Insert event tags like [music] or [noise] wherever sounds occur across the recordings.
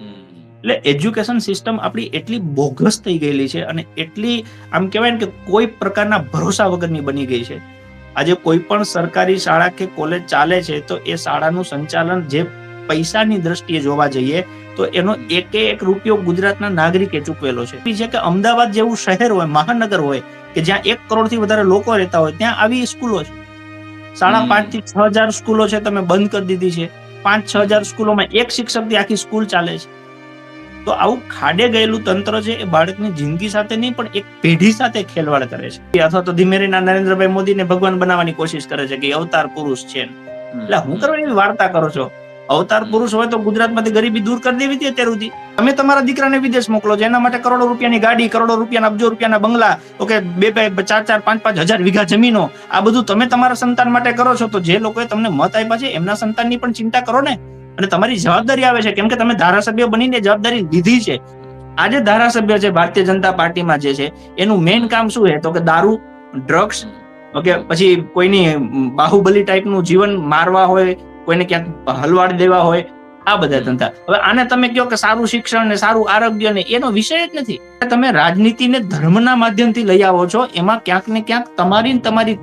એટલે education system આપણી એટલી બોગસ થઈ ગયેલી છે અને એટલી આમ કહેવાય ને કે કોઈ પ્રકારના ભરોસા વગરની બની ગઈ છે. આજે કોઈ પણ સરકારી શાળા કે કોલેજ ચાલે છે તો એ શાળાનું સંચાલન જે પૈસાની દ્રષ્ટિએ જોવા જઈએ તો એનો એકે એક રૂપિયો ગુજરાતના નાગરિકે ચૂકવેલો છે. છે કે અમદાવાદ જેવું શહેર હોય મહાનગર હોય કે જ્યાં એક કરોડથી વધારે લોકો રહેતા હોય ત્યાં આવી સ્કૂલો છે. સાડા પાંચથી છ હજાર સ્કૂલો છે તમે બંધ કરી દીધી છે. પાંચ છ હજાર સ્કૂલોમાં એક શિક્ષકથી આખી સ્કૂલ ચાલે છે. તો આવું ખાડે ગયેલું તંત્ર છે એ બાળકની જિંદગી સાથે નહીં પણ એક પેઢી સાથે ખેલવાડ કરે છે. અથવા તો ધીમે રહીને નરેન્દ્રભાઈ મોદીને ભગવાન બનાવવાની કોશિશ કરે છે કે અવતાર પુરુષ છે. એટલે હું કરો એવી વાર્તા કરો છો. અવતાર પુરુષ હોય તો ગુજરાતમાંથી ગરીબી દૂર કરી દેવી હતી અત્યાર સુધી. તમે તમારા દીકરાને વિદેશ મોકલો છો એના માટે કરોડો રૂપિયાની ગાડી, કરોડો રૂપિયાના અબજો, રૂપિયાના બંગલા ઓકે બે બે, ચાર ચાર, પાંચ પાંચ હજાર વીઘા જમીનો, આ બધું તમે તમારા સંતાન માટે કરો છો, તો જે લોકોએ તમને મત આપ્યા છે, એમના સંતાનની પણ ચિંતા કરો ને. અને તમારી જવાબદારી આવે છે, કેમ કે તમે ધારાસભ્ય બનીને જવાબદારી લીધી છે. આજે ધારાસભ્ય છે, ભારતીય જનતા પાર્ટીમાં જે છે, એનું મેઇન કામ શું છે? તો કે દારૂ, ડ્રગ્સ, ઓકે, પછી કોઈની બાહુબલી ટાઈપનું જીવન મારવા હોય કોઈને ક્યાંક હલવાડી દેવા હોય આ બધા ધંધા. હવે આને તમે કહો કે સારું શિક્ષણ ને સારું આરોગ્ય ને એનો વિષય જ નથી. તમે રાજનીતિને ધર્મના માધ્યમથી લઈ આવો છો એમાં ક્યાંક ને ક્યાંક તમારી તમારી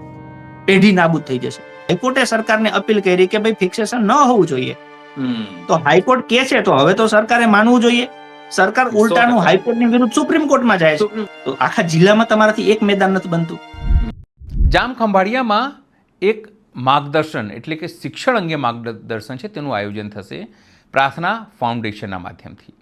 પેઢી નાબૂદ થઈ જશે. હાઈકોર્ટે સરકારને અપીલ કરી કે ભાઈ ફિક્સેશન ન હોવું જોઈએ. તો હાઈકોર્ટ કે છે તો હવે તો સરકારે માનવું જોઈએ. સરકાર ઉલટાનું. હાઈકોર્ટની વિરુદ્ધ સુપ્રીમ કોર્ટમાં જાય છે. તો આખા જિલ્લામાં તમારાથી એક મેદાન નથી બનતું. જામ ખંભાળિયામાં એક માર્ગદર્શન એટલે કે શિક્ષણ અંગે માર્ગદર્શન છે, તેનું આયોજન થશે પ્રાર્થના ફાઉન્ડેશનના માધ્યમથી.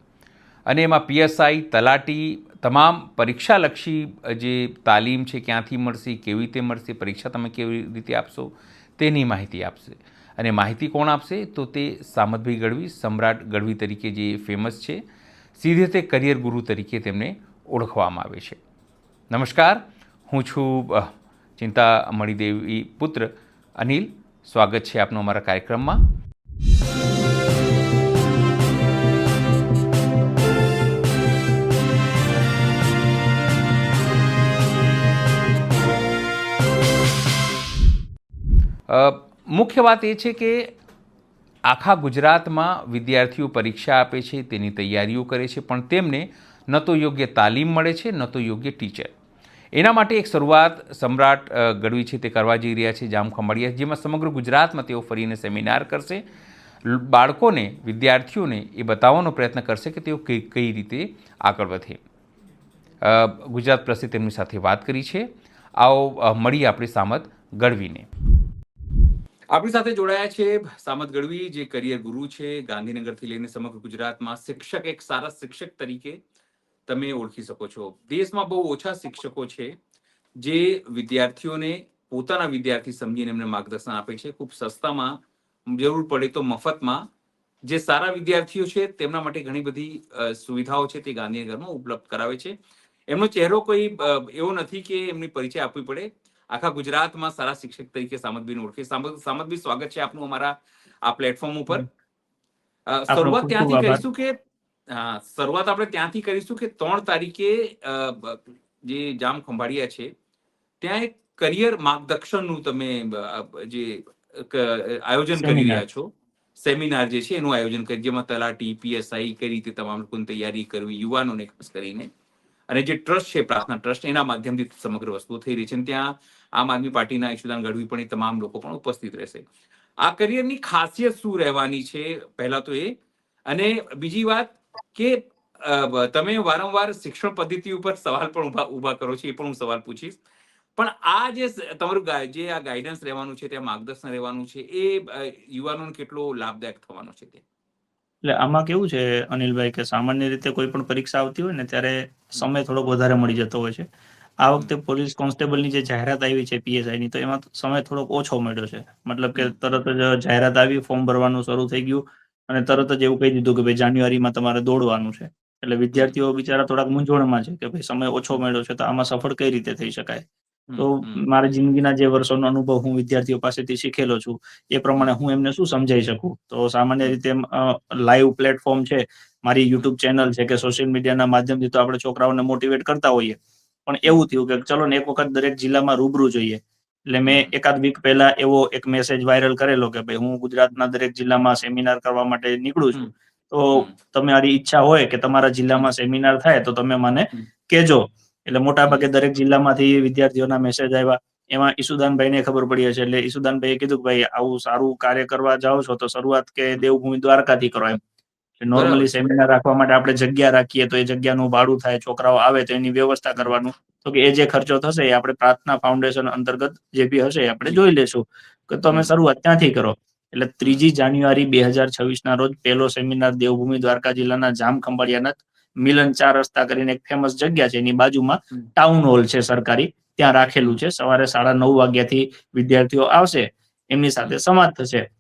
અને એમાં પીએસઆઈ, તલાટી તમામ પરીક્ષાલક્ષી જે તાલીમ છે, ક્યાંથી મળશે, કેવી રીતે મળશે, પરીક્ષા તમે કેવી રીતે આપશો, તેની માહિતી આપશે. અને માહિતી કોણ આપશે? તો તે સામતભાઈ ગઢવી, સમ્રાટ ગઢવી તરીકે જે ફેમસ છે, સીધે તે કરિયર ગુરુ તરીકે તેમને ઓળખવામાં આવે છે. નમસ્કાર, હું છું ચિંતા મણિદેવી પુત્ર અનિલ, સ્વાગત છે આપનું અમારા કાર્યક્રમમાં. મુખ્ય વાત એ છે કે આખા ગુજરાતમાં વિદ્યાર્થીઓ પરીક્ષા આપે છે, તેની તૈયારીઓ કરે છે, પણ તેમને ન તો યોગ્ય તાલીમ મળે છે, ન તો યોગ્ય ટીચર. એના માટે એક શરૂઆત સમ્રાટ ગઢવી છે તે કરવા જઈ રહ્યા છે જામ ખંભાળિયા, જેમાં સમગ્ર ગુજરાતમાં તેઓ ફરીને સેમિનાર કરશે. બાળકોને, વિદ્યાર્થીઓને એ બતાવવાનો પ્રયત્ન કરશે કે તેઓ કઈ કઈ રીતે આગળ વધે. ગુજરાત પ્લસે તેમની સાથે વાત કરી છે. આવો મળીએ આપણે સામત ગઢવીને. આપણી સાથે જોડાયા છે સામત ગઢવી, જે કરિયર ગુરુ છે. ગાંધીનગરથી લઈને સમગ્ર ગુજરાતમાં શિક્ષક, એક સારા શિક્ષક તરીકે તમે ઓળખી શકો છો. દેશમાં બહુ ઓછા શિક્ષકો છે જે વિદ્યાર્થીઓને પોતાના વિદ્યાર્થી સમજીને એમને માર્ગદર્શન આપે છે. ખૂબ સસ્તામાં જરૂર પડે તો મફતમાં. જે સારા વિદ્યાર્થીઓ છે તેમના માટે ઘણી બધી સુવિધાઓ છે તે ગાંધીનગરમાં ઉપલબ્ધ કરાવે છે. એમનો ચહેરો કોઈ એવો નથી કે એમની પરિચય આપવી પડે. આખા ગુજરાતમાં સારા શિક્ષક તરીકે સામતભાઈને ઓળખે. સામત સામતભાઈ સ્વાગત છે આપનું અમારા આ પ્લેટફોર્મ ઉપર. શરૂઆત ત્યાંથી કહીશું કરીશું કે શરૂઆત આપણે ત્યાંથી કરીશું કે ત્રણ તારીખે જે જામ ખંભાળિયા છે ત્યાં એક કરિયર માર્ગદર્શનનું તમે જે આયોજન કરી રહ્યા છો. સેમિનાર જે છે એનું આયોજન કરી જેમાં તલાટી પીએસઆઈ કઈ રીતે તમામ લોકોની તૈયારી કરવી યુવાનોને ખાસ કરીને અને જે ટ્રસ્ટ છે પ્રાર્થના ટ્રસ્ટ એના માધ્યમથી સમગ્ર વસ્તુ થઈ રહી છે. અને ત્યાં આમ આદમી પાર્ટીના ઈશુદાન ગઢવી પણ એ તમામ લોકો પણ ઉપસ્થિત રહેશે. આ કરિયરની ખાસિયત શું રહેવાની છે? પહેલા તો એ. અને બીજી વાત કે તમે વારંવાર શિક્ષણ પદ્ધતિ ઉપર સવાલ પણ ઊભા ઊભા કરો છો એ પણ હું સવાલ પૂછીશ. પણ આ જે તમારું જે આ ગાઈડન્સ રહેવાનું છે ત્યાં માર્ગદર્શન રહેવાનું છે એ યુવાનોને કેટલો લાભદાયક થવાનો છે તે? એટલે આમાં કેવું છે અનિલભાઈ કે સામાન્ય રીતે કોઈ પણ પરીક્ષા આવતી હોય ને ત્યારે સમય થોડોક વધારે મળી જતો હોય છે. આ વખતે પોલીસ કોન્સ્ટેબલની જે જાહેરાત આવી છે પીએસઆઈ ની તો એમાં સમય થોડોક ઓછો મળ્યો છે. મતલબ કે તરત જ જાહેરાત આવી ફોર્મ ભરવાનું શરૂ થઈ ગયું. અને તરત જ એવું કહી દીધું કે ભાઈ જાન્યુઆરીમાં તમારે દોડવાનું છે. એટલે વિદ્યાર્થીઓ બિચારા થોડાક મૂંઝવણમાં છે કે ભાઈ સમય ઓછો મળ્યો છે તો આમાં સફળ કઈ રીતે થઈ શકાય? તો મારી જિંદગીના જે વર્ષોનો અનુભવ હું વિદ્યાર્થીઓ પાસેથી શીખેલો છું એ પ્રમાણે હું એમને શું સમજાઈ શકું? તો સામાન્ય રીતે લાઈવ પ્લેટફોર્મ છે મારી યુટ્યુબ ચેનલ છે કે સોશિયલ મીડિયાના માધ્યમથી તો આપણે છોકરાઓને મોટિવેટ કરતા હોઈએ. પણ એવું થયું કે ચલો ને એક વખત દરેક જિલ્લામાં રૂબરૂ જોઈએ. એટલે મેં એકાદ વીક પહેલા એવો એક મેસેજ વાયરલ કરેલો કે ભાઈ હું ગુજરાતના દરેક જિલ્લામાં સેમિનાર કરવા માટે નીકળું છું. તો. તમારી ઈચ્છા હોય કે તમારા જિલ્લામાં સેમિનાર થાય તો તમે મને કેજો એટલે મોટા ભાગે દરેક જિલ્લામાંથી વિદ્યાર્થીઓના મેસેજ આવ્યા. એમાં ઈસુદાનભાઈને ખબર પડી હશે. એટલે ઈસુદાનભાઈએ કીધું કે ભાઈ આવું સારું કાર્ય કરવા જાઓ છો તો શરૂઆત કે દેવભૂમિ દ્વારકાથી કરો એમ. નોર્મલી સેમિનાર રાખવા માટે આપણે જગ્યા રાખીએ તો એ જગ્યાનું ભાડું થાય છોકરાઓ આવે તો એની વ્યવસ્થા કરવાનું. તો કે એ જે ખર્ચો થશે એ આપણે પ્રાર્થના ફાઉન્ડેશન અંતર્ગત જે બી હશે આપણે જોઈ લેશું. કે તમે શરૂઆત ત્યાંથી કરો? એટલે ત્રીજી જાન્યુઆરી બે હજાર છવ્વીસ ના રોજ પહેલો સેમિનાર દેવભૂમિ દ્વારકા જિલ્લાના જામ ખંભાળિયાના મિલન ચાર રસ્તા કરીને એક ફેમસ જગ્યા છે. એની બાજુમાં ટાઉન હોલ છે સરકારી. ત્યાં રાખેલું છે. સવારે સાડા નવ વાગ્યાથી વિદ્યાર્થીઓ આવશે. એમની સાથે સંવાદ થશે.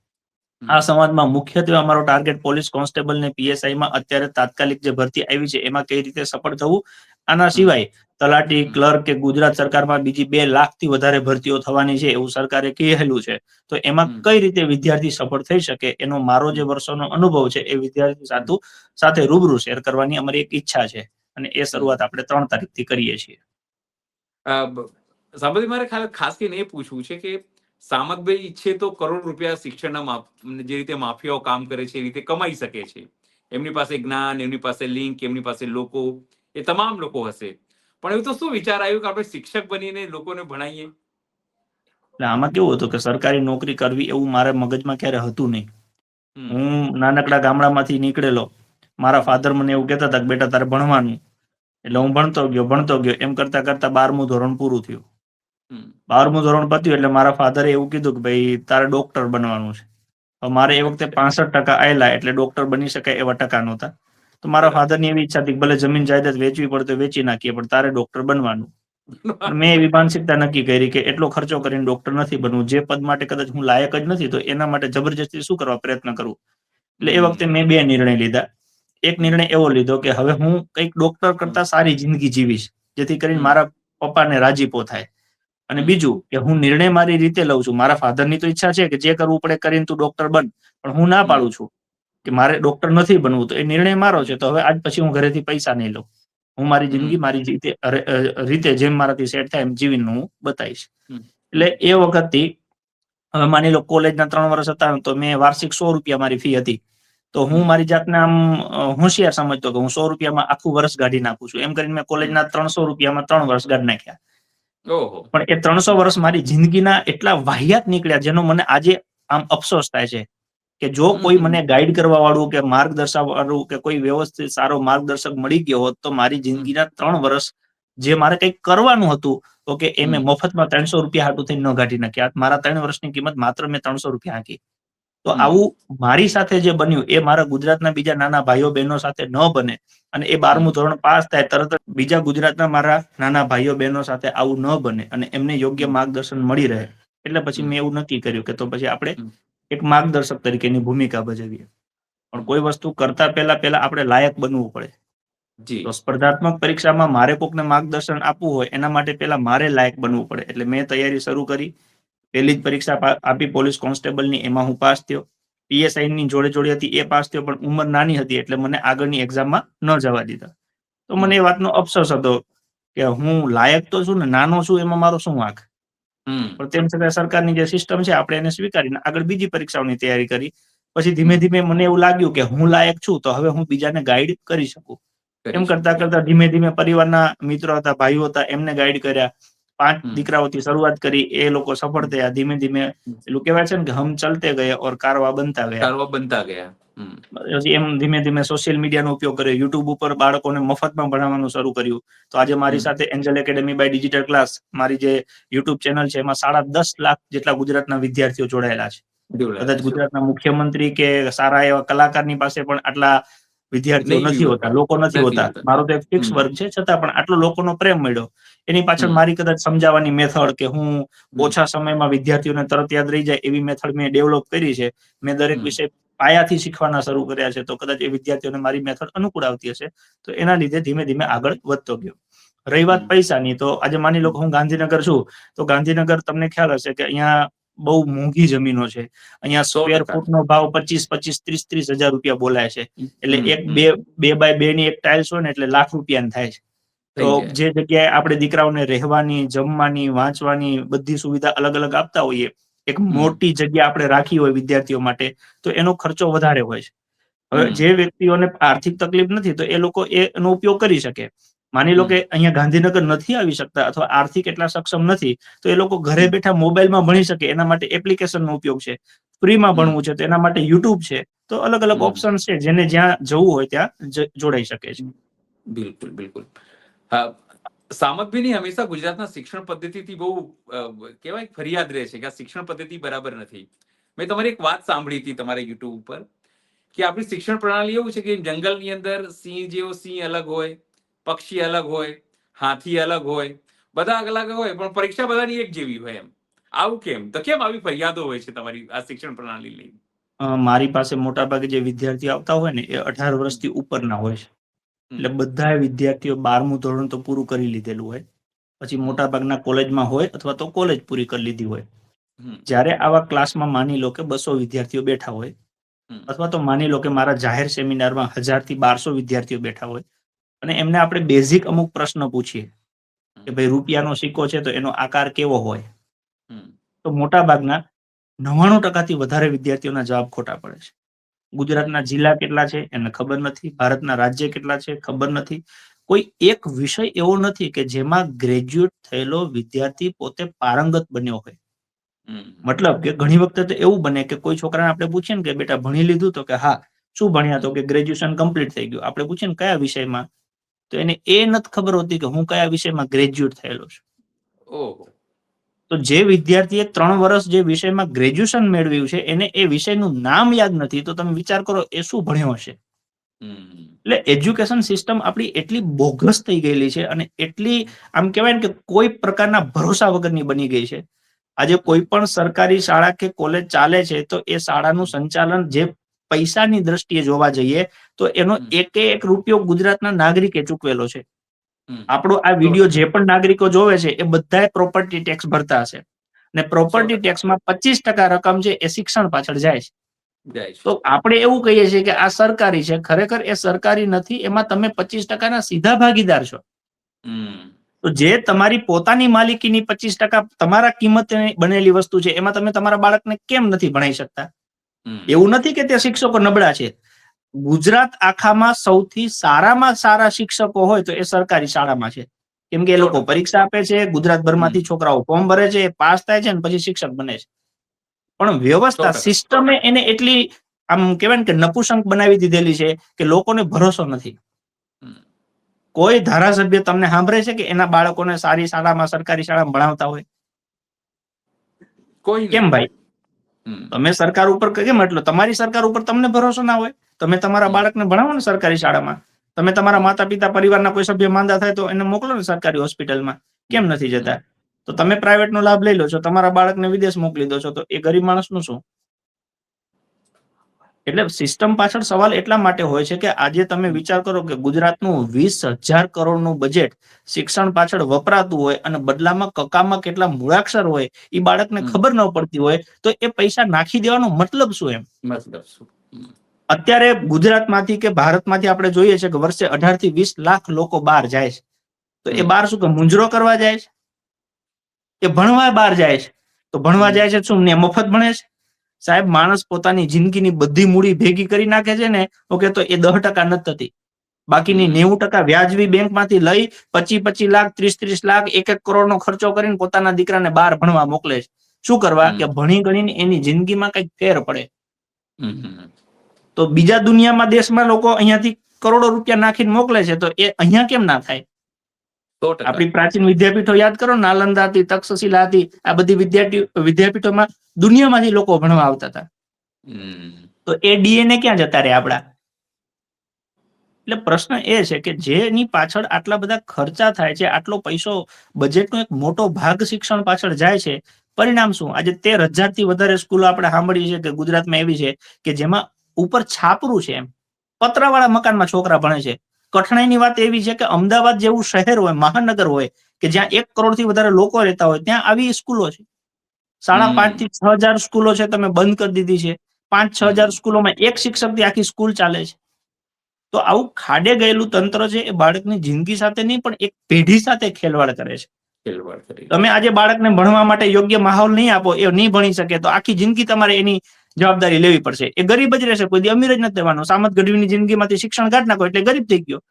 આ સંવાદમાં મુખ્યત્વે અમારો ટાર્ગેટ પોલીસ કોન્સ્ટેબલ ને પીએસઆઈ માં અત્યારે તાત્કાલિક જે ભરતી આવી છે એમાં કઈ રીતે સફળ થવું? આના સિવાય તલાટી ક્લર્ક કે ગુજરાત સરકારમાં બીજી બે લાખથી વધારે ભરતીઓ થવાની છે એવું સરકારે કહેલું છે. તો એમાં કઈ રીતે વિદ્યાર્થી સફળ થઈ શકે? એનો મારો જે વર્ષોનો અનુભવ છે એ વિદ્યાર્થી સાથે સાથે રૂબરૂ શેર કરવાની અમારી એક ઈચ્છા છે. અને એ શરૂઆત આપણે ત્રણ તારીખથી કરીએ છીએ. સાંભળી મારે ખાલી ખાસ કરીને એ પૂછવું છે કે સામતભાઈ ઈચ્છે તો કરોડ રૂપિયા શિક્ષણના જે રીતે માફિયાઓ કામ કરે છે એ રીતે કમાઈ શકે છે. એમની પાસે જ્ઞાન એમની પાસે લિંક એમની પાસે લોકો એ તમામ લોકો હશે. પણ એવું તો શું વિચાર આવ્યો કે આપણે શિક્ષક બનીને લોકોને ભણાવીએ એટલે આમાં કેવું હતું કે સરકારી નોકરી કરવી એવું મારા મગજમાં ક્યારે હતું નહીં. હું નાનકડા ગામડામાંથી નીકળેલો. મારા ફાધર મને એવું કહેતા હતા કે બેટા તારે ભણવાનું. એટલે હું ભણતો ગયો ભણતો ગયો. એમ કરતા કરતા બારમું ધોરણ પૂરું થયું. બારમું ધોરણ પત્યું એટલે મારા ફાધરે એવું કીધું કે ભાઈ તારે ડોક્ટર બનવાનું છે. મારે એ વખતે પાસઠ ટકા આવેલા એટલે ડોક્ટર બની શકાય એવા ટકા નહોતા. તો મારા ફાધરની એવી ઈચ્છા હતી ભલે જમીન જાયદાદ વેચવી પડે તો વેચી નાખીએ પણ તારે ડોક્ટર બનવાનું. મેં એવી માનસિકતા નક્કી કરી કે એટલો ખર્ચો કરીને ડોક્ટર નથી બનવું. જે પદ માટે કદાચ હું લાયક જ નથી તો એના માટે જબરજસ્તી શું કરવા પ્રયત્ન કરું? એટલે એ વખતે મેં બે નિર્ણય લીધા. એક નિર્ણય એવો લીધો કે હવે હું કંઈક ડોક્ટર કરતા સારી જિંદગી જીવીશ જેથી કરીને. મારા પપ્પાને રાજીપો થાય. અને બીજું કે હું નિર્ણય મારી રીતે લઉં છું. મારા ફાધરની તો ઈચ્છા છે કે જે કરવું પડે કરીને તું ડોક્ટર બન. પણ હું ના પાડું છું કે મારે ડોક્ટર નથી બનવું. તો એ નિર્ણય મારો છે. તો હવે આજ પછી હું ઘરેથી પૈસા નહીં લઉં. હું મારી જિંદગી મારી રીતે રીતે જેમ મારાથી સેટ થાય એમ જીવીને હું બતાવીશ. એટલે એ વખતથી હવે માની લો કોલેજના ત્રણ વર્ષ હતા તો મેં વાર્ષિક સો રૂપિયા મારી ફી હતી. તો હું મારી જાતને આમ હોશિયાર સમજતો કે હું સો રૂપિયામાં આખું વર્ષ કાઢી નાખું છું. એમ કરીને મેં કોલેજના ત્રણસો રૂપિયામાં ત્રણ વર્ષ કાઢી નાખ્યા. પણ એ ત્રણસો વર્ષ મારી જિંદગીના એટલા વાહિયાત નીકળ્યા જેનો મને આજે આમ અફસોસ થાય છે કે જો કોઈ મને ગાઈડ કરવા વાળું કે માર્ગદર્શા વાળું કે કોઈ વ્યવસ્થિત સારો માર્ગદર્શક મળી ગયો હોત તો મારી જિંદગીના ત્રણ વર્ષ જે મારે કંઈક કરવાનું હતું તો કે એ મેં. મફતમાં ત્રણસો રૂપિયા હાટું થઈને ન કાઢી નાખ્યા મારા ત્રણ વર્ષની કિંમત માત્ર મેં ત્રણસો રૂપિયા હાંકી તો આવું મારી સાથે જે બન્યું એ મારા ગુજરાતના બીજા નાના ભાઈઓ બહેનો સાથે ન બને અને એ બારમું ધોરણ પાસ થાય તરત બીજા ગુજરાતના મારા નાના ભાઈઓ બહેનો સાથે આવું ન બને અને એમને યોગ્ય માર્ગદર્શન મળી રહે. એટલે પછી મેં એવું નક્કી કર્યું કે તો પછી આપણે એક માર્ગદર્શક તરીકેની ભૂમિકા ભજવીએ. પણ કોઈ વસ્તુ કરતા પહેલા પહેલા આપણે લાયક બનવું પડે. જી. તો સ્પર્ધાત્મક પરીક્ષામાં મારે કોકને માર્ગદર્શન આપવું હોય એના માટે પહેલા મારે લાયક બનવું પડે. એટલે મેં તૈયારી શરૂ કરી. પહેલી જ પરીક્ષા આપી પોલીસ કોન્સ્ટેબલની એમાં હું પાસ થયો. પીએસઆઈ ની જોડે જોડે હતી એ પાસ થયો પણ ઉંમર નાની હતી એટલે મને આગળની એક્ઝામમાં ન જવા દીધા. તો મને એ વાતનો અફસોસ હતો કે હું લાયક તો છું ને નાનો છું એમાં મારો શું વાંક? પણ તેમ છતાં સરકારની જે સિસ્ટમ છે આપણે એને સ્વીકારીને આગળ બીજી પરીક્ષાઓની તૈયારી કરી. પછી ધીમે ધીમે મને એવું લાગ્યું કે હું લાયક છું તો હવે હું બીજાને ગાઈડ કરી શકું. એમ કરતા કરતા ધીમે ધીમે પરિવારના મિત્રો હતા ભાઈઓ હતા એમને ગાઈડ કર્યા. પાંચ. દીકરાઓથી શરૂઆત કરી એ લોકો સફળ થયા. ધીમે ધીમે પેલું કહેવાય છે ને કે હમ ચલતે ગયા ઓર કારવા બનતા ગયા. કારવા બનતા ગયા. પછી એમ ધીમે ધીમે સોશિયલ મીડિયાનો ઉપયોગ કર્યો. યુટ્યુબ ઉપર બાળકોને મફતમાં ભણાવવાનું શરૂ કર્યું. તો આજે મારી સાથે Angel Academy by digital class મારી જે યુટ્યુબ ચેનલ છે એમાં સાડા દસ લાખ જેટલા ગુજરાતના વિદ્યાર્થીઓ જોડાયેલા છે. કદાચ ગુજરાતના મુખ્યમંત્રી કે સારા એવા કલાકારની પાસે પણ આટલા વિદ્યાર્થીઓ નથી હોતા. લોકો નથી હોતા. મારો તો એક ફિક્સ. વર્ગ છે છતાં પણ આટલો લોકોનો પ્રેમ મળ્યો એની પાછળ મારી કદાચ સમજાવવાની મેથડ કે હું ઓછા સમયમાં વિદ્યાર્થીઓને તરત યાદ રહી જાય એવી મેથડ મેં ડેવલપ કરી છે મેં દરેક. વિષય પાયાથી શીખવાના શરૂ કર્યા છે તો કદાચ એ વિદ્યાર્થીઓને મારી મેથડ અનુકૂળ આવતી હશે તો એના લીધે ધીમે ધીમે આગળ વધતો ગયો રહી વાત. પૈસાની તો આજે માની લો કે હું ગાંધીનગર છું તો ગાંધીનગર તમને ખ્યાલ હશે કે અહીંયા બહુ મોંઘી જમીનો છે. અહીંયા સો સ્ક્વેર ફૂટ નો ભાવ પચીસ પચીસ ત્રીસ ત્રીસ હજાર રૂપિયા બોલાય છે. એટલે એક બે બે બાય બે ની એક ટાઇલ્સ હોય ને એટલે લાખ રૂપિયાની થાય છે. તો જે જગ્યાએ આપણે દીકરાઓને રહેવાની જમવાની વાંચવાની બધી સુવિધા અલગ અલગ આપતા હોઈએ એક મોટી જગ્યા આપણે રાખી હોય વિદ્યાર્થીઓ માટે તો એનો ખર્ચો વધારે હોય છે. હવે. જે વ્યક્તિઓને આર્થિક તકલીફ નથી તો એ લોકો એનો ઉપયોગ કરી શકે. માની લો કે અહીંયા ગાંધીનગર નથી આવી શકતા અથવા આર્થિક એટલા સક્ષમ નથી તો એ લોકો ઘરે. બેઠા મોબાઈલમાં ભણી શકે એના માટે એપ્લિકેશનનો ઉપયોગ છે. ફ્રીમાં ભણવું છે તો એના માટે યુટ્યુબ છે તો અલગ અલગ ઓપ્શન છે જેને જ્યાં જવું હોય ત્યાં જોડાઈ શકે છે. બિલકુલ બિલકુલ. હા, સામતભાઈની હંમેશા ગુજરાતના શિક્ષણ પદ્ધતિથી બહુ કહેવાય ફરિયાદ રહે છે કે આ શિક્ષણ પદ્ધતિ બરાબર નથી. મેં તમારી એક વાત સાંભળી હતી તમારા યુટ્યુબ ઉપર કે આપણી શિક્ષણ પ્રણાલી એવું છે કે જંગલની અંદર સિંહ જેવો સિંહ અલગ હોય પક્ષી અલગ હોય હાથી અલગ હોય બધા અલગ હોય પણ પરીક્ષા બધાની એક જેવી હોય એમ. આવું કેમ? તો કેમ આવી ફરિયાદો હોય છે તમારી આ શિક્ષણ પ્રણાલી લઈને? મારી પાસે મોટાભાગે જે વિદ્યાર્થીઓ આવતા હોય ને એ અઢાર વર્ષથી ઉપરના હોય છે. એટલે બધા વિદ્યાર્થીઓ બારમું ધોરણ તો પૂરું કરી લીધેલું હોય. પછી મોટાભાગના કોલેજમાં હોય અથવા તો કોલેજ પૂરી કરી લીધી હોય. જ્યારે આવા ક્લાસમાં માની લો કે બસો વિદ્યાર્થીઓ બેઠા હોય અથવા તો માની લો કે મારા જાહેર સેમિનારમાં હજારથી બારસો વિદ્યાર્થીઓ બેઠા હોય અને એમને આપણે બેઝિક અમુક પ્રશ્ન પૂછીએ કે ભાઈ રૂપિયાનો સિક્કો છે તો એનો આકાર કેવો હોય? તો મોટા ભાગના નવ્વાણું ટકાથી વધારે વિદ્યાર્થીઓના જવાબ ખોટા પડે છે. ગુજરાતના જિલ્લા કેટલા છે એને ખબર નથી ભારતના રાજ્ય કેટલા છે ખબર નથી. કોઈ એક વિષય એવો નથી કે જેમાં ગ્રેજ્યુએટ થયેલો વિદ્યાર્થી પોતે પારંગત બન્યો હોય. મતલબ કે ઘણી વખતે તો એવું બને કે કોઈ છોકરાને આપણે પૂછીએ ને કે બેટા ભણી લીધું તો કે હા શું ભણ્યા તો કે ગ્રેજ્યુએશન કમ્પ્લીટ થઈ ગયું? આપણે પૂછીએ ને કયા વિષયમાં? તો એને એ નથી ખબર હોતી કે હું કયા વિષયમાં ગ્રેજ્યુએટ થયેલો છું. ઓહો. તો જે વિદ્યાર્થીએ ત્રણ વર્ષ જે વિષયમાં ગ્રેજ્યુએશન મેળવ્યું છે એને એ વિષયનું નામ યાદ નથી તો તમે વિચાર કરો એ શું ભણ્યો હશે? એટલે એજ્યુકેશન સિસ્ટમ આપણી એટલી બોગસ થઈ ગયેલી છે અને એટલી આમ કહેવાય ને કે કોઈ પ્રકારના ભરોસા વગરની બની ગઈ છે. આજે કોઈ પણ સરકારી શાળા કે કોલેજ ચાલે છે તો એ શાળાનું સંચાલન જે પૈસાની દ્રષ્ટિએ જોવા જઈએ તો એનો. એકે એક રૂપિયો ગુજરાતના નાગરિકે ચૂકવેલો છે. આપણો આ વીડિયો જે પણ નાગરિકો જોવે છે એ બધાએ પ્રોપર્ટી ટેક્સ ભરતા હશે. ને પ્રોપર્ટી ટકા. ટેક્સમાં પચીસ ટકા રકમ છે એ શિક્ષણ પાછળ જાય છે. તો આપણે એવું કહીએ છીએ કે આ સરકારી છે ખરેખર એ સરકારી નથી એમાં તમે પચીસ ટકાના સીધા ભાગીદાર છો. તો જે તમારી પોતાની માલિકીની પચીસ ટકા તમારા કિંમત બનેલી વસ્તુ છે એમાં તમે તમારા બાળકને કેમ નથી ભણાઈ શકતા? એવું નથી કે તે શિક્ષકો નબળા છે. ગુજરાત આખામાં સૌથી સારામાં સારા શિક્ષકો હોય તો એ સરકારી શાળામાં છે. કેમ કે એ લોકો પરીક્ષા આપે છે ગુજરાતભરમાંથી છોકરાઓ ફોર્મ ભરે છે પાસ થાય છે ને પછી શિક્ષક બને છે. પણ વ્યવસ્થા સિસ્ટમે એને એટલી આમ કહેવાય ને કે નપુસંક બનાવી દીધેલી છે કે લોકોને ભરોસો નથી. કોઈ ધારાસભ્ય તમને સાંભળે છે કે એના બાળકોને સારી શાળામાં સરકારી શાળામાં ભણાવતા હોય? કોઈ કેમ ભાઈ? તમે સરકાર ઉપર કેમ એટલો? તમારી સરકાર ઉપર તમને ભરોસો ના હોય? તમે તમારા. બાળકને ભણાવો ને સરકારી શાળામાં. તમે તમારા માતા પિતા પરિવારના કોઈ સભ્ય માંદા થાય તો એને મોકલો ને સરકારી હોસ્પિટલમાં. કેમ નથી જતા? તો તમે પ્રાઇવેટ નો લાભ લઈ લો છો તમારા બાળકને વિદેશ મોકલી દો છો તો એ ગરીબ માણસનું શું? એટલે સિસ્ટમ પાછળ સવાલ એટલા માટે હોય છે કે આજે તમે વિચાર કરો કે ગુજરાતનું વીસ હજાર કરોડનું બજેટ શિક્ષણ પાછળ વપરાતું હોય અને બદલામાં કકામાં કેટલા મૂળાક્ષર હોય એ બાળકને ખબર ન પડતી હોય તો એ પૈસા નાખી દેવાનો મતલબ શું એમ? મતલબ શું? અત્યારે ગુજરાતમાંથી કે ભારતમાંથી આપણે જોઈએ છે કે વર્ષે અઢારથી વીસ લાખ લોકો બહાર જાય છે. તો એ બહાર શું કે મુંજરો કરવા જાય છે? એ ભણવા બહાર જાય છે. તો ભણવા જાય છે શું? ને મફત ભણે છે? સાહેબ માણસ પોતાની જિંદગીની બધી મૂડી ભેગી કરી નાખે છે ને ઓકે તો એ દહ ટકા નથી થતી. બાકીની નેવું ટકા વ્યાજબી બેંકમાંથી લઈ પચી પચી લાખ ત્રીસ ત્રીસ લાખ એક એક કરોડનો ખર્ચો કરીને પોતાના દીકરાને બહાર ભણવા મોકલે છે. શું કરવા. કે ભણી ગણીને એની જિંદગીમાં કંઈક ફેર પડે. તો બીજા દુનિયામાં દેશમાં લોકો અહીંયાથી કરોડો રૂપિયા નાખીને મોકલે છે તો એ અહીંયા કેમ ના થાય. આપણી પ્રાચીન વિદ્યાપીઠો યાદ કરો નાલંદા હતી તક્ષશિલા હતી આ બધી વિદ્યાર્થી વિદ્યાપીઠોમાં દુનિયામાંથી લોકો ભણવા આવતા હતા. તો એ ડીએનએ ક્યાં જતા રહે આપડા એટલે પ્રશ્ન એ છે કે જેની પાછળ આટલા બધા ખર્ચા થાય છે આટલો પૈસો બજેટનો એક મોટો ભાગ શિક્ષણ પાછળ જાય છે પરિણામ શું? આજે તેર હજારથી વધારે સ્કૂલો આપણે સાંભળી છે કે ગુજરાતમાં એવી છે કે જેમાં ઉપર છાપરું છે એમ. પતરાવાળા મકાનમાં છોકરા ભણે છે. કઠણાઈની વાત એવી છે કે અમદાવાદ જેવું શહેર હોય મહાનગર હોય કે જ્યાં એક કરોડથી વધારે લોકો રહેતા હોય ત્યાં આવી સ્કૂલો છે. સાડા પાંચથી છ હજાર સ્કૂલો છે તમે બંધ કરી દીધી છે. પાંચ છ હજાર સ્કૂલોમાં એક શિક્ષકથી આખી સ્કૂલ ચાલે છે. તો આવું ખાડે ગયેલું તંત્ર છે એ બાળકની જિંદગી સાથે નહીં પણ એક પેઢી સાથે ખેલવાડ કરે છે. ખેલવાડ કરી. તમે આજે બાળકને ભણવા માટે યોગ્ય માહોલ નહીં આપો એ નહીં ભણી શકે તો આખી જિંદગી તમારે એની જવાબદારી લેવી પડશે. એ ગરીબ જ રહેશે કોઈ અમીર જ નથી રહેવાનો. સામત ગઢવીની જિંદગીમાંથી શિક્ષણ કાઢ નાખો એટલે ગરીબ થઈ ગયો.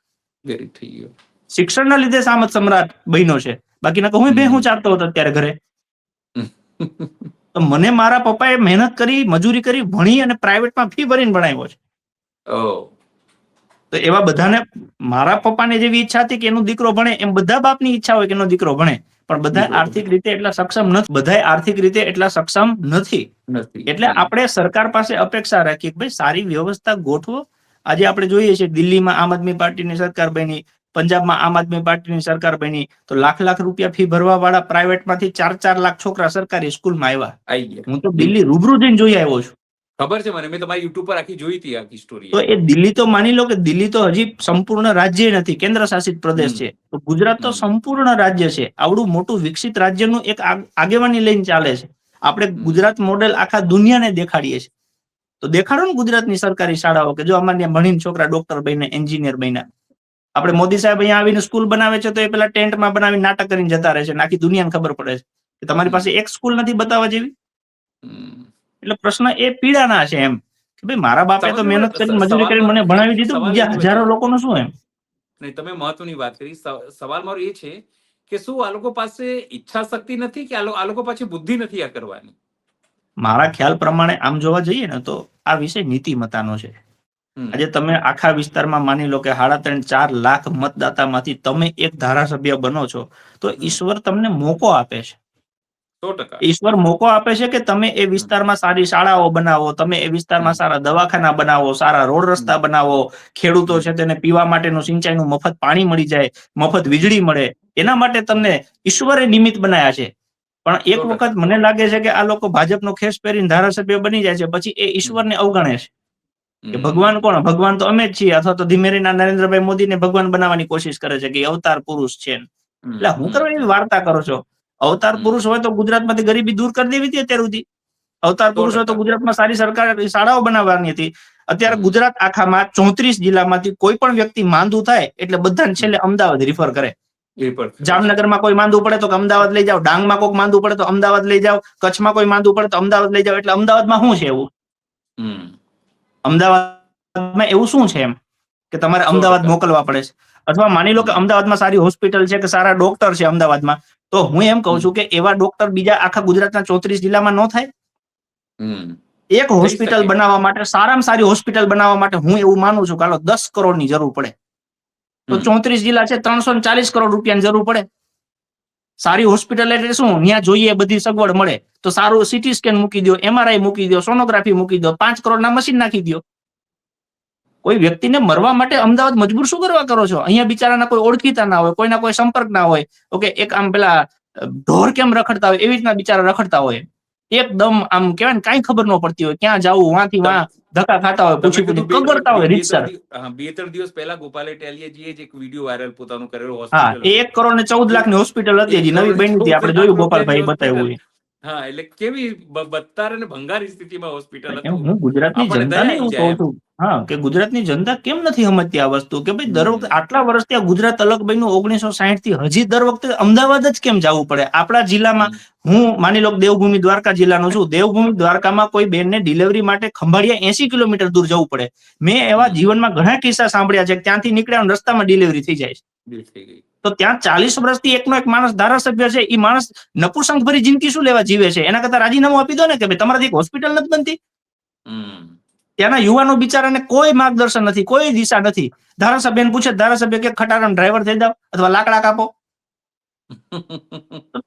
ગરીબ થઈ ગયો. શિક્ષણના લીધે સામત સમ્રાટ બન્યો છે. બાકી ના હું બે હું ચાલતો હતો અત્યારે ઘરે. મને મારા પપ્પાએ મહેનત કરી મજૂરી કરી ભણી અને પ્રાઇવેટમાં ફી ભરીને ભણાવ્યો છે. તો એવા બધાને મારા પપ્પાને જેવી ઈચ્છા હતી કે એનો દીકરો ભણે એમ બધા બાપની ઈચ્છા હોય કે એનો દીકરો ભણે પણ બધા આર્થિક રીતે એટલા સક્ષમ નથી બધા આર્થિક રીતે એટલા સક્ષમ નથી. નથી. એટલે આપણે સરકાર પાસે અપેક્ષા રાખીએ કે ભાઈ સારી વ્યવસ્થા ગોઠવો. આજે આપણે જોઈએ છીએ દિલ્હીમાં આમ આદમી પાર્ટીની સરકાર બની પંજાબમાં આમ આદમી પાર્ટીની સરકાર બની તો લાખ લાખ રૂપિયા ફી ભરવા વાળા પ્રાઇવેટમાંથી ચાર ચાર લાખ છોકરા સરકારી સ્કૂલમાં આવ્યા. આવી ગયા. હું તો દિલ્હી રૂબરૂ જઈને જોઈ આવ્યો છું. ખબર છે મને? મેં તમારી યુટ્યુબ પર આખી જોઈ હતી આખી સ્ટોરી તો એ દિલ્હી તો માની લો કે દિલ્હી તો હજી સંપૂર્ણ રાજ્ય નથી કેન્દ્ર શાસિત પ્રદેશ છે. તો ગુજરાત તો સંપૂર્ણ રાજ્ય છે. આવડું મોટું વિકસિત રાજ્યનું એક આગ- આગેવાની લઈને ચાલે છે. આપણે ગુજરાત મોડેલ આખા દુનિયાને દેખાડીએ છીએ. તો દેખાડો ને ગુજરાતની સરકારી શાળાઓ કે જો અમારે ત્યાં ભણીને છોકરા ડોક્ટર બન્યા એન્જિનિયર બન્યા. આપણે મોદી સાહેબ અહીંયા આવીને સ્કૂલ બનાવે છે તો એ પેલા ટેન્ટમાં બનાવીને નાટક કરીને જતા રહે છે આખી દુનિયાને ખબર પડે છે. કે તમારી પાસે એક સ્કૂલ નથી બતાવવા જેવી? એટલે પ્રશ્ન એ પીડાના છે એમ. કે ભાઈ મારા બાપે તો મહેનત કરી મજૂરી કરી મને ભણાવી દીધું. બીજા હજારો. લોકોનું શું એમ? નહીં તમે મહત્વની વાત કરી. સવ- સવાલ મારો એ છે કે શું આ લોકો પાસે ઈચ્છા શક્તિ નથી કે આ લોકો પાસે બુદ્ધિ નથી આ કરવાની? મારા ખ્યાલ પ્રમાણે આમ જોવા જઈએ ને તો આ વિષય નીતિમતાનો છે. આજે તમે આખા વિસ્તારમાં માની લો કે સાડા ત્રણ ચાર લાખ મતદાતામાંથી તમે એક ધારાસભ્ય બનો છો તો ઈશ્વર તમને મોકો આપે છે. ઈશ્વર મોકો આપે છે કે તમે એ વિસ્તારમાં સારી શાળાઓ બનાવો તમે એ વિસ્તારમાં સારા દવાખાના બનાવો સારા રોડ રસ્તા બનાવો ખેડૂતો છે તેને પીવા માટેનું સિંચાઈનું મફત પાણી મળી જાય મફત વીજળી મળે એના માટે તમને ઈશ્વરે નિમિત્ત બનાયા છે. પણ એક વખત મને લાગે છે કે આ લોકો ભાજપનો ખેસ પહેરીને ધારાસભ્ય બની જાય છે પછી એ ઈશ્વરને અવગણે છે. કે ભગવાન કોણ? ભગવાન તો અમે જ છીએ. અથવા તો ધીમેરીના નરેન્દ્રભાઈ મોદીને ભગવાન બનાવવાની કોશિશ કરે છે કે અવતાર પુરુષ છે એટલે હું કરવા એવી વાર્તા કરો છો. અવતાર પુરુષ હોય તો ગુજરાતમાંથી ગરીબી દૂર કરી દેવી હતી અત્યાર સુધી. અવતાર પુરુષ હોય તો. ગુજરાતમાં સારી સરકાર શાળાઓ બનાવવાની હતી. અત્યારે ગુજરાત આખામાં ચોત્રીસ જિલ્લામાંથી કોઈ પણ વ્યક્તિ માંદું થાય એટલે બધાને છેલ્લે અમદાવાદ રિફર કરે. જામનગરમાં કોઈ માંદું પડે તો અમદાવાદ લઈ જાઓ. ડાંગમાં કોઈ માંદું પડે તો અમદાવાદ લઈ જાઓ. કચ્છમાં કોઈ માંદું પડે તો અમદાવાદ લઈ જાઓ. એટલે અમદાવાદમાં શું છે એવું. અમદાવાદમાં એવું શું છે એમ? કે તમારે અમદાવાદ મોકલવા પડે છે. અથવા માની લો કે અમદાવાદમાં સારી હોસ્પિટલ છે કે સારા ડોક્ટર છે અમદાવાદમાં તો હું એમ કહું છું કે એવા ડોક્ટર બીજા આખા ગુજરાતના ચોત્રીસ જિલ્લામાં ન થાય. એક હોસ્પિટલ બનાવવા માટે સારામાં સારી હોસ્પિટલ બનાવવા માટે હું એવું માનું છું કે હાલો દસ કરોડની જરૂર પડે. તો ચોત્રીસ જિલ્લા છે ત્રણસો ચાલીસ કરોડ રૂપિયાની જરૂર પડે. સારી હોસ્પિટલ એટલે શું? ત્યાં જોઈએ, બધી સગવડ મળે. તો સારું સીટી સ્કેન મૂકી દો એમઆરઆઈ મૂકી દો સોનોગ્રાફી મૂકી દો પાંચ કરોડના મશીન નાખી દો કોઈ વ્યક્તિને મરવા માટે અમદાવાદ મજબૂર શું કરવા કરો છો? અહીંયા બિચારાના કોઈ ઓળખીતા ના હોય, કોઈના કોઈ સંપર્ક ના હોય. ઓકે, એક આમ પેલા ઢોર કેમ રખડતા હોય? એવી રીતના બિચારા રખડતા હોય. એકદમ આમ કહેવાય ને, કાંઈ ખબર ન પડતી હોય. ક્યાં જવું, વાંથી, વાં. ધક્કા ખાતા હોય પૂછી પૂછી કગડતા હોય રીતસર. બે ત્રણ દિવસ પહેલા ગોપાલે ટેલિયાજીએ જ એક વીડિયો વાયરલ પોતાનું કરેલો હોસ્પિટલ એક કરોડ ને ચૌદ લાખની હોસ્પિટલ હતી હજી નવી બની હતી. આપણે જોયું ગોપાલભાઈ બતાવ્યું. હા એટલે કેવી બત્તાર અને ભંગારી સ્થિતિમાં હોસ્પિટલ હું ગુજરાતની જનતાને હું કહું છું. હા. કે ગુજરાતની જનતા કેમ નથી સમજતી આ વસ્તુ? કે ભાઈ દર વખતે આટલા વર્ષથી આ ગુજરાત અલગ બન્યું ઓગણીસો સાહીઠથી હજી દર વખતે અમદાવાદ જ કેમ જવું પડે? આપણા જિલ્લામાં હું માની લો દેવભૂમિ દ્વારકા જિલ્લાનો છું. દેવભૂમિ દ્વારકામાં કોઈ બેનને ડિલિવરી માટે ખંભાળિયા એસી કિલોમીટર દૂર જવું પડે. મેં એવા જીવનમાં ઘણા કિસ્સા સાંભળ્યા છે ત્યાંથી નીકળ્યા અને રસ્તામાં ડિલિવરી થઈ જાય છે. થઈ ગઈ. તો ત્યાં ચાલીસ વર્ષથી એકનો એક માણસ ધારાસભ્ય છે. એ માણસ નપુસંખ ભરી જિંદગી શું લેવા જીવે છે? એના કરતા રાજીનામું આપી દો ને કે ભાઈ તમારાથી એક હોસ્પિટલ નથી બનતી. હમ. ત્યાંના યુવાનો બિચારાને કોઈ માર્ગદર્શન નથી કોઈ દિશા નથી. ધારાસભ્યને પૂછે ધારાસભ્ય કે ખટારણ ડ્રાઈવર થઈ જાવ અથવા લાકડા કાપો.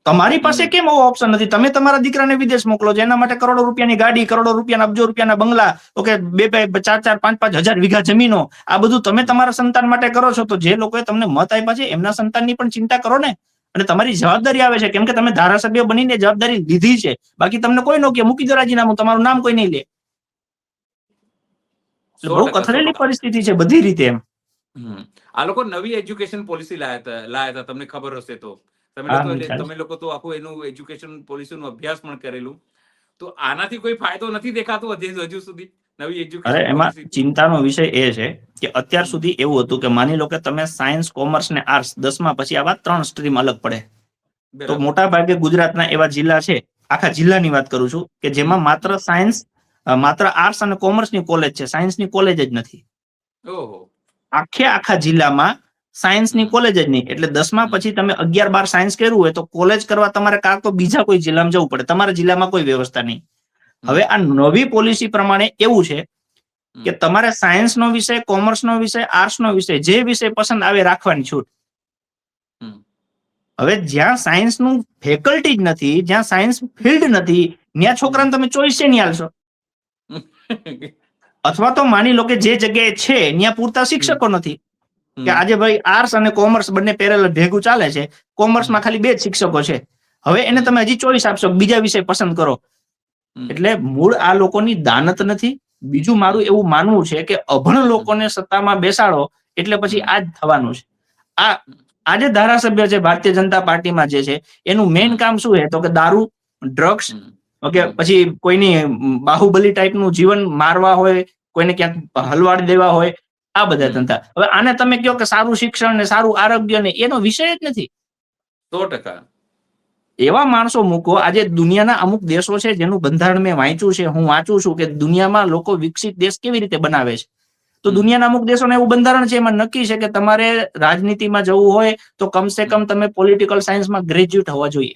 તમારી પાસે કેમ એવો ઓપ્શન નથી? તમે તમારા દીકરાને વિદેશ મોકલો છો એના માટે કરોડો રૂપિયાની ગાડી કરોડો રૂપિયાના અબજો રૂપિયાના બંગલા ઓકે બે બે ચાર ચાર પાંચ પાંચ હજાર વીઘા જમીનો આ બધું તમે તમારા સંતાન માટે કરો છો. તો જે લોકોએ તમને મત આપ્યા છે એમના સંતાનની પણ ચિંતા કરો ને. અને તમારી જવાબદારી આવે છે કેમ કે તમે ધારાસભ્ય બનીને જવાબદારી લીધી છે. બાકી તમને કોઈ નો કે મૂકી દો રાજીનામું તમારું નામ કોઈ નહીં લે. બહુ કથળેલી પરિસ્થિતિ છે બધી રીતે એમ. આ લોકો નવી એજ્યુકેશન પોલિસી લાયા લાયા હતા તમને ખબર હશે તો. તમે લોકો તમે લોકો તો આખું એનું એજ્યુકેશન પોલિસીનો અભ્યાસ પણ કરેલું. તો આનાથી કોઈ ફાયદો નથી દેખાતો હજુ સુધી? નવી એજ્યુકેશન એમાં ચિંતાનો વિષય એ છે કે અત્યાર સુધી એવું હતું કે માની લો કે તમે સાયન્સ કોમર્સ ને આર્ટ્સ દસમા પછી આવા ત્રણ સ્ટ્રીમ અલગ પડે. તો મોટા ભાગે ગુજરાતના એવા જિલ્લા છે આખા જિલ્લાની વાત કરું છું કે જેમાં માત્ર સાયન્સ માત્ર આર્ટ્સ અને કોમર્સની કોલેજ છે. સાયન્સની કોલેજ જ નથી. ઓહો. આખે આખા જિલ્લામાં સાયન્સની કોલેજ જ નહીં. એટલે દસમા પછી તમે અગિયાર બાર સાયન્સ કર્યું હોય તો કોલેજ કરવા તમારે કાં તો બીજા કોઈ જિલ્લામાં જવું પડે. તમારા જિલ્લામાં કોઈ વ્યવસ્થા નહીં. હવે આ નવી પોલિસી પ્રમાણે એવું છે કે તમારે તમારે સાયન્સનો વિષય કોમર્સનો વિષય આર્ટ્સનો વિષય જે વિષય પસંદ આવે રાખવાની છૂટ. હવે જ્યાં સાયન્સનું ફેકલ્ટી જ નથી જ્યાં સાયન્સ ફિલ્ડ નથી ત્યાં છોકરાને તમે ચોઈસ છે નહીં આલશો અથવા તો માની લો કે જે જગ્યાએ છે ત્યાં પૂરતા શિક્ષકો નથી. કે આજે ભાઈ આર્ટ્સ અને કોમર્સ બંને પેરેલલ ભેગું ચાલે છે કોમર્સમાં ખાલી બે જ શિક્ષકો છે. હવે એને તમે હજી ચોઈસ આપશો બીજા વિષય પસંદ કરો. એટલે મૂળ આ લોકોની દાનત નથી. બીજું મારું એવું માનવું છે કે અભણ લોકોને સત્તામાં બેસાડો એટલે પછી આ જ થવાનું છે. આ આજે ધારાસભ્ય છે ભારતીય જનતા પાર્ટીમાં જે છે એનું મેઇન કામ શું છે? તો કે દારૂ ડ્રગ્સ. ઓકે પછી કોઈની બાહુબલી ટાઈપનું જીવન મારવા હોય કોઈને ક્યાંક હલવાડી દેવા હોય આ બધા. ધંધા. હવે આને તમે કહો કે સારું શિક્ષણ ને સારું આરોગ્ય ને એનો વિષય જ નથી. સો ટકા. એવા માણસો મૂકો આજે દુનિયાના અમુક દેશો છે જેનું બંધારણ મેં વાંચ્યું છે હું વાંચું છું કે દુનિયામાં લોકો વિકસિત દેશ કેવી રીતે બનાવે છે. તો દુનિયાના અમુક દેશોને એવું બંધારણ છે એમાં નક્કી છે કે તમારે રાજનીતિમાં જવું હોય તો કમસે કમ તમે પોલિટિકલ સાયન્સમાં ગ્રેજ્યુએટ હોવા જોઈએ.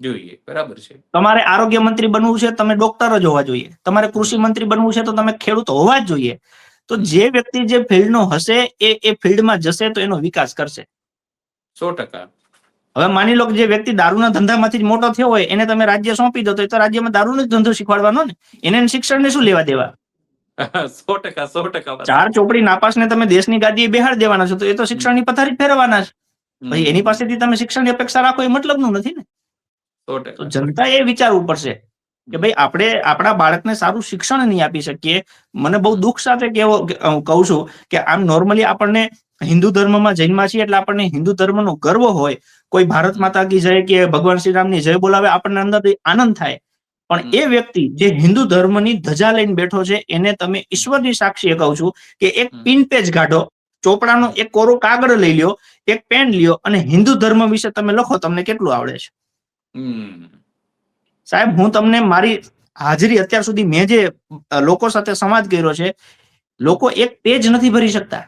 જોઈએ. બરાબર છે. તમારે આરોગ્ય મંત્રી બનવું છે તમે ડોક્ટર જ હોવા જોઈએ. તમારે કૃષિ મંત્રી બનવું છે તો તમે ખેડૂત હોવા જ જોઈએ. તો જે વ્યક્તિ જે ફિલ્ડનો હશે એ એ ફિલ્ડમાં જશે તો એનો વિકાસ કરશે. સો ટકા. હવે માની લો કે જે વ્યક્તિ દારૂના ધંધામાંથી જ મોટો થયો હોય એને તમે રાજ્ય સોંપી દો તો એ તો રાજ્યમાં દારૂનો જ ધંધો શીખવાડવાનો ને. એને શિક્ષણને શું લેવા દેવા? [laughs] સો ટકા સો ટકા ચાર ચોપડી નાપાસને તમે દેશની ગાદીએ બેહાડ દેવાના છો તો એ તો શિક્ષણની પથારી ફેરવાના ફેરવવાના છે. ભાઈ એની પાસેથી તમે શિક્ષણની અપેક્ષા રાખો એ મતલબનું નથી ને. સો તો ટકા જનતાએ એ વિચારવું પડશે કે ભાઈ આપણે આપણા બાળકને સારું શિક્ષણ નહીં આપી શકીએ. મને બહુ દુઃખ સાથે કેવો કહું છું કે આમ નોર્મલી આપણને હિન્દુ ધર્મમાં જન્મા છીએ એટલે આપણને હિન્દુ ધર્મનો ગર્વ હોય. કોઈ ભારત માતા કી જય કે ભગવાન શ્રીરામની જય બોલાવે આપણને અંદરથી આનંદ થાય. પણ એ વ્યક્તિ જે હિન્દુ ધર્મની ધજા લઈને બેઠો છે એને તમે ઈશ્વરની સાક્ષી કહું છું કે એક. પિન પેજ કાઢો ચોપડાનો એક કોરો કાગળ લઈ લ્યો એક પેન લ્યો અને હિન્દુ ધર્મ વિશે તમે લખો તમને કેટલું આવડે છે. સાહેબ હું તમને મારી હાજરી અત્યાર સુધી મેં જે લોકો સાથે સંવાદ કર્યો છે લોકો એક પેજ નથી ભરી શકતા.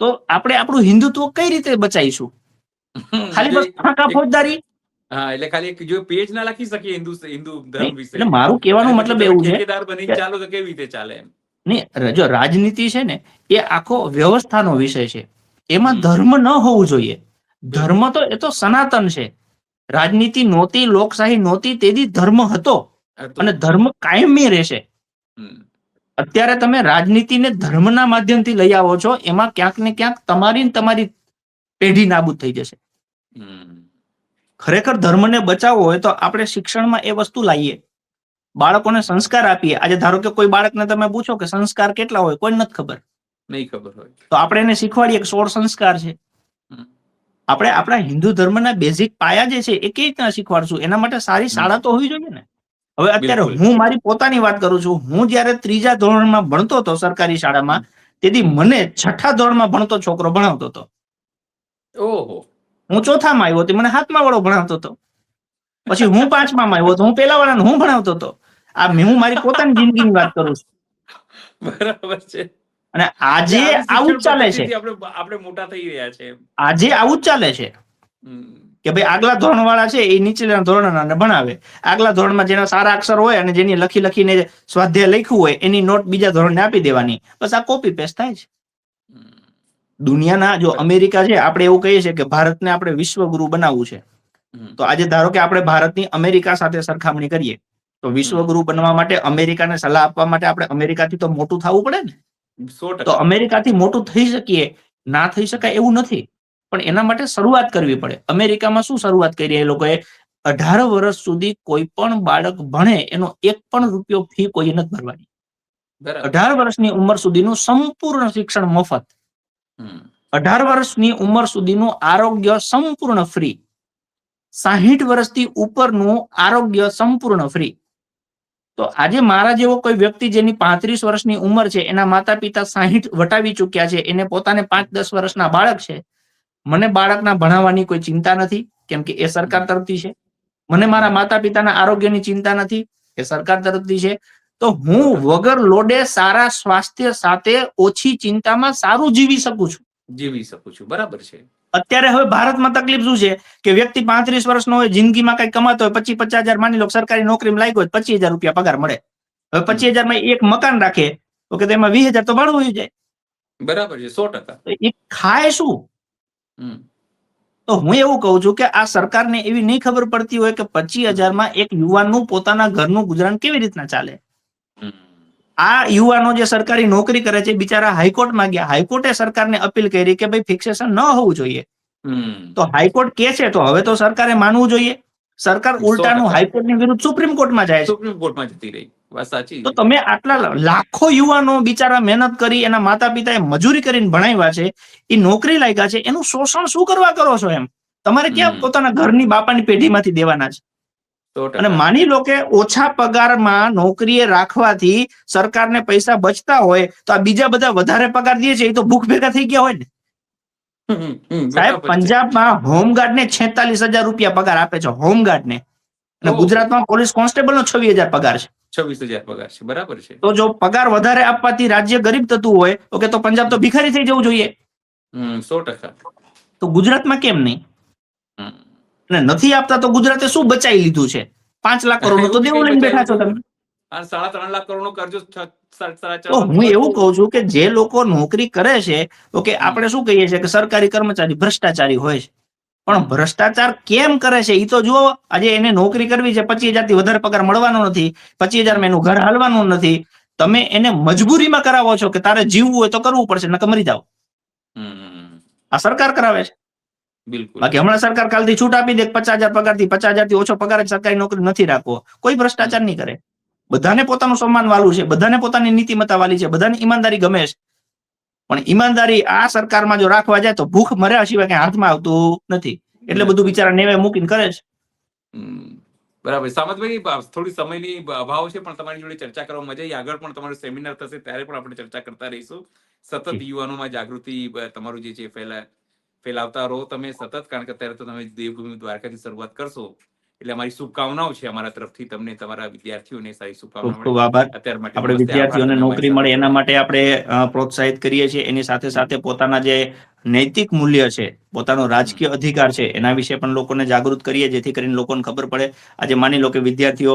તો આપણે આપણું હિન્દુત્વ કઈ રીતે બચાવીશું? ખાલી બસ ફાંકા ફોજદારી? હા એટલે ખાલી જો પેજ ના લખી શકીએ હિન્દુ હિન્દુ ધર્મ વિશે. એટલે મારું કહેવાનું મતલબ એવું છે બનીને ચાલો તો કેવી રીતે ચાલે એમ. નહીં જો રાજનીતિ છે ને એ આખો વ્યવસ્થાનો વિષય છે. એમાં ધર્મ ન હોવું જોઈએ. ધર્મ તો એ તો સનાતન છે. રાજનીતિ નહોતી લોકશાહી નહોતી તેથી ધર્મ હતો. અને ધર્મ કાયમી રહેશે. અત્યારે તમે રાજનીતિને ધર્મના માધ્યમથી લઈ આવો છો એમાં ક્યાંક ને ક્યાંક તમારી ને તમારી પેઢી નાબૂદ થઈ જશે. ખરેખર ધર્મને બચાવવો હોય તો આપણે શિક્ષણમાં એ વસ્તુ લાવીએ. બાળકોને સંસ્કાર આપીએ. આજે ધારો કે કોઈ બાળકને તમે પૂછો કે સંસ્કાર કેટલા હોય કોઈ નથી ખબર. નહીં ખબર હોય. તો આપણે એને શીખવાડીએ કે સોળ સંસ્કાર છે. આપણે આપણા હિન્દુ ધર્મના બેઝિક પાયા જે છે એ કેવી રીતના શીખવાડશું? એના માટે સારી શાળા તો હોવી જોઈએ ને? હવે અત્યારે હું મારી પોતાની વાત કરું છું. હું જયારે ત્રીજા ધોરણમાં ભણતો હતો સરકારી શાળામાં તેથી મને છઠ્ઠા ધોરણમાં ભણતો છોકરો ભણાવતો હતો. ઓહો. હું ચોથામાં આવ્યો તો મને હાથમાં વાળો ભણાવતો હતો. પછી હું [laughs] પાંચમામાં આવ્યો હતો. હું પેલા વાળાને હું ભણાવતો હતો. આ હું મારી પોતાની જિંદગીની વાત કરું છું. બરાબર છે. અને આજે આવું જ ચાલે છે. આપણે આપણે મોટા થઈ રહ્યા છે. આજે આવું જ ચાલે છે. કે ભાઈ આગલા ધોરણ વાળા છે એ નીચેના ધોરણના ભણાવે. આગલા ધોરણમાં જેના સારા અક્ષર હોય અને જેની લખી લખીને સ્વાધ્યાય લખ્યું હોય એની નોટ બીજા ધોરણને આપી દેવાની. બસ આ કોપી પેસ્ટ થાય છે. દુનિયાના જો અમેરિકા છે આપણે એવું કહીએ છીએ કે ભારતને આપણે વિશ્વગુરુ બનાવવું છે. તો આજે ધારો કે આપણે ભારતની અમેરિકા સાથે સરખામણી કરીએ. તો વિશ્વગુરુ બનવા માટે અમેરિકાને સલાહ આપવા માટે આપણે અમેરિકાથી તો મોટું થવું પડે ને? તો અમેરિકાથી મોટું થઈ શકીએ ના થઈ શકાય એવું નથી. પણ એના માટે શરૂઆત કરવી પડે. અમેરિકામાં શું શરૂઆત કરી એ લોકોએ? અઢાર વર્ષ સુધી કોઈ પણ બાળક ભણે એનો એક પણ રૂપિયો ફી કોઈ નથી ભરવાની. અઢાર વર્ષની ઉંમર સુધીનું સંપૂર્ણ શિક્ષણ મફત. અઢાર વર્ષની ઉંમર સુધીનું આરોગ્ય સંપૂર્ણ ફ્રી. સાહીઠ વર્ષથી ઉપરનું આરોગ્ય સંપૂર્ણ ફ્રી. તો આજે મારા જેવો કોઈ વ્યક્તિ જેની પાંત્રીસ વર્ષની ઉંમર છે, એના માતા પિતા સાહીઠ વટાવી ચુક્યા છે, એને પોતાને પાંચ દસ વર્ષના બાળક છે, મને બાળકના ભણાવવાની કોઈ ચિંતા નથી, કેમ કે એ સરકાર તરફથી છે. મને મારા માતા પિતાના આરોગ્યની ચિંતા નથી, એ સરકાર તરફથી છે. તો હું વગર લોડે સારા સ્વાસ્થ્ય સાથે ઓછી ચિંતામાં સારું જીવી શકું છું. જીવી શકું છું. બરાબર છે. અત્યારે હવે ભારતમાં તકલીફ શું છે? કે વ્યક્તિ પાંત્રીસ વર્ષનો હોય જિંદગીમાં કઈ કમાતો હોય પચીસ પચાસ હજાર માની લો સરકારી નોકરીમાં લાગ્યો હોય પચીસ હજાર રૂપિયા પગાર મળે. હવે પચીસ હજારમાં એક મકાન રાખે તો કે તેમાં વીસ હજાર તો ભાડું હોય જાય. બરાબર છે સો ટકા. એ ખાય શું? તો હું એવું કહું છું કે આ સરકારને એવી નહીં ખબર પડતી હોય કે પચીસ હજારમાં એક યુવાનનું પોતાના ઘરનું ગુજરાન કેવી રીતના ચાલે. આ યુવાનો જે સરકારી નોકરી કરે છે બિચારા હાઈકોર્ટમાં ગયા. હાઈકોર્ટે સરકારને અપીલ કરી કે ભાઈ ફિક્સેશન ન હોવું જોઈએ. તો હાઈકોર્ટ કે છે તો હવે તો સરકારે માનવું જોઈએ. સરકાર ઉલટાનું હાઈકોર્ટની વિરુદ્ધ સુપ્રીમ કોર્ટમાં જાય છે. સુપ્રીમ કોર્ટમાં જતી રહી. વાત સાચી? તો તમે આટલા લાખો યુવાનો બિચારા મહેનત કરી એના માતા પિતાએ મજૂરી કરીને ભણાવ્યા છે એ નોકરી લાગ્યા છે એનું શોષણ શું કરવા કરો છો એમ? તમારે ક્યાં. પોતાના ઘરની બાપાની પેઢીમાંથી દેવાના છે? અને માની લો કે ઓછા પગારમાં નોકરીએ રાખવાથી સરકારને પૈસા બચતા હોય તો આ બીજા બધા વધારે પગાર દે છે એ તો ભૂખ ભેગા થઈ ગયા હોય ને. સાહેબ પંજાબમાં હોમગાર્ડ ને છેતાલીસ હજાર રૂપિયા પગાર આપે છે હોમગાર્ડ ને અને ગુજરાતમાં પોલીસ કોન્સ્ટેબલ નો છવ્વીસ હજાર પગાર છે. છવ્વીસ હજાર પગાર છે બરાબર છે. તો જો પગાર વધારે આપવાથી રાજ્ય ગરીબ થતું હોય તો કે તો પંજાબ તો ભિખારી થઈ જવું જોઈએ. સો ટકા. તો ગુજરાતમાં કેમ નહીં. અને નથી આપતા તો ગુજરાતે શું બચાવી લીધું છે? પાંચ લાખ કરોડ તો દેવું લઈને બેઠા છો તમે. સાડા ત્રણ લાખ કરોડ નો કર્જો છ- સાડા ચાર તો હું એવું કહું છું કે જે લોકો નોકરી કરે છે તો કે આપણે શું કહીએ છીએ કે સરકારી કર્મચારી ભ્રષ્ટાચારી હોય છે. પણ ભ્રષ્ટાચાર કેમ કરે છે? એ તો જુઓ આજે એને નોકરી કરવી છે પચીસ હજારથી વધારે પગાર મળવાનો નથી. પચીસ હજાર એનું ઘર હાલવાનું નથી. તમે એને મજબૂરીમાં કરાવો છો કે તારે જીવવું હોય તો કરવું પડશે નકર મરી જાવ આ સરકાર કરાવે છે. બિલકુલ. બાકી હમણાં સરકાર કાલથી છૂટ આપી દે પચાસ હજાર પગારથી પચાસ હજારથી ઓછો પગાર સરકારી નોકરી નથી રાખવો. કોઈ ભ્રષ્ટાચાર નહીં કરે. બધાને પોતાનું સન્માન વાલું છે બધાને પોતાની નીતિમત્તા વાલી છે બધાને ઈમાનદારી ગમે છે. પણ ઈમાનદારી આ સરકારમાં જો રાખવા જાય તો ભૂખ મર્યા સિવાય કઈ હાથમાં આવતું નથી. એટલે બધું બિચારા નેવે મૂકીને કરે છે. બરાબર. સામતભાઈ થોડી સમયની અભાવ છે પણ તમારી જોડે ચર્ચા કરવા મજા આવી આગળ પણ તમારું સેમિનાર થશે ત્યારે પણ આપણે ચર્ચા કરતા રહીશું. સતત યુવાનોમાં જાગૃતિ તમારું જે છે ફેલા ફેલાવતા રહો તમે સતત કારણ કે અત્યારે તો તમે દેવભૂમિ દ્વારકાથી શરૂઆત કરશો. એટલે અમારી શુભકામનાઓ છે અમારા તરફથી તમને તમારા વિદ્યાર્થીઓને સારી શુભકામનાઓ અત્યાર માટે આપણે વિદ્યાર્થીઓને નોકરી મળે એના માટે આપણે પ્રોત્સાહિત કરીએ છીએ. એની સાથે સાથે પોતાના જે નૈતિક મૂલ્ય છે પોતાનો રાજકીય અધિકાર છે એના વિશે પણ લોકોને જાગૃત કરીએ જેથી કરીને લોકોને ખબર પડે. આજે માની લો કે વિદ્યાર્થીઓ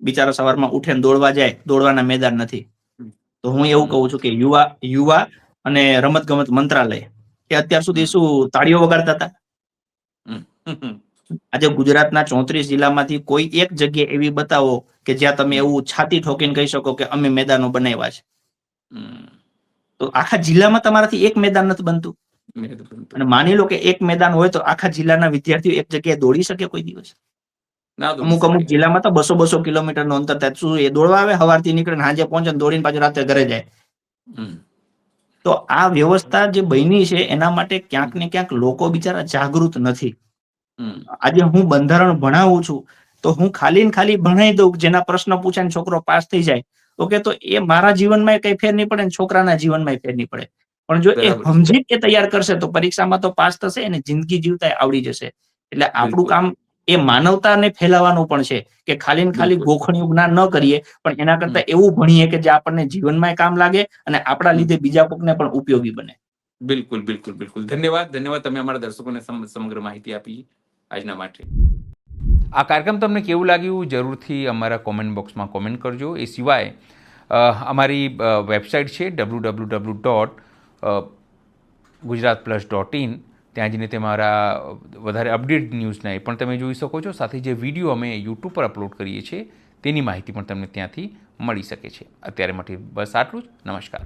બિચારા સવારમાં ઉઠે દોડવા જાય દોડવાના મેદાન નથી. તો હું એવું કહું છું કે યુવા યુવા અને રમત ગમત મંત્રાલય એ અત્યાર સુધી શું તાળીઓ વગાડતા હતા? આજે ગુજરાતના ચોત્રીસ જિલ્લામાંથી કોઈ એક જગ્યા એવી બતાવો કે જ્યાં તમે એવું છાતી ઠોકીને કહી શકો કે અમે મેદાનો બનાવ્યા છે. તો આખા જિલ્લામાં તમારાથી એક મેદાન નથી બનતું. અને માની લો કે એક મેદાન હોય તો આખા જિલ્લાના વિદ્યાર્થીઓ એક જગ્યાએ દોડી શકે કોઈ દિવસ? અમુક અમુક જિલ્લામાં તો બસો બસો કિલોમીટરનું અંતર થાય. શું એ દોડવા આવે? સવારથી નીકળે સાંજે પહોંચે દોડીને પાછું રાત્રે ઘરે જાય? તો આ વ્યવસ્થા જે બની છે એના માટે ક્યાંક ને ક્યાંક લોકો બિચારા જાગૃત નથી. આજે હું બંધારણ ભણાવું છું તો હું ખાલી ને ખાલી ભણાઈ દઉં જેના પ્રશ્ન પૂછે ને છોકરો પાસ થઈ જાય. ઓકે તો એ મારા જીવનમાં કઈ ફેર નહીં પડે ને છોકરાના જીવનમાં ફેર નહીં પડે. પણ જો એ. સમજી કે તૈયાર કરશે તો પરીક્ષામાં તો પાસ થશે અને જિંદગી જીવતા આવડી જશે. એટલે આપણું કામ એ માનવતાને ફેલાવાનું પણ છે કે ખાલી ને ખાલી. ગોખણિયું જ્ઞાન ન કરીએ પણ એના કરતા એવું ભણીએ કે જે આપણને જીવનમાં કામ લાગે અને આપણા લીધે બીજા કોકને પણ ઉપયોગી બને. બિલકુલ બિલકુલ બિલકુલ. ધન્યવાદ ધન્યવાદ તમે અમારા દર્શકોને સમગ્ર માહિતી આપી આજના માટે. આ કાર્યક્રમ તમને કેવું લાગ્યું જરૂરથી અમારા કોમેન્ટ બોક્સમાં કોમેન્ટ કરજો. એ સિવાય અમારી વેબસાઇટ છે W W W dot Gujarat plus dot in ત્યાં જઈને તમારા વધારે અપડેટ ન્યૂઝના એ પણ તમે જોઈ શકો છો. સાથે જે વીડિયો અમે યુટ્યુબ પર અપલોડ કરીએ છીએ, તેની માહિતી પણ તમને ત્યાંથી મળી શકે છે. અત્યારે માટે બસ આટલું જ. નમસ્કાર.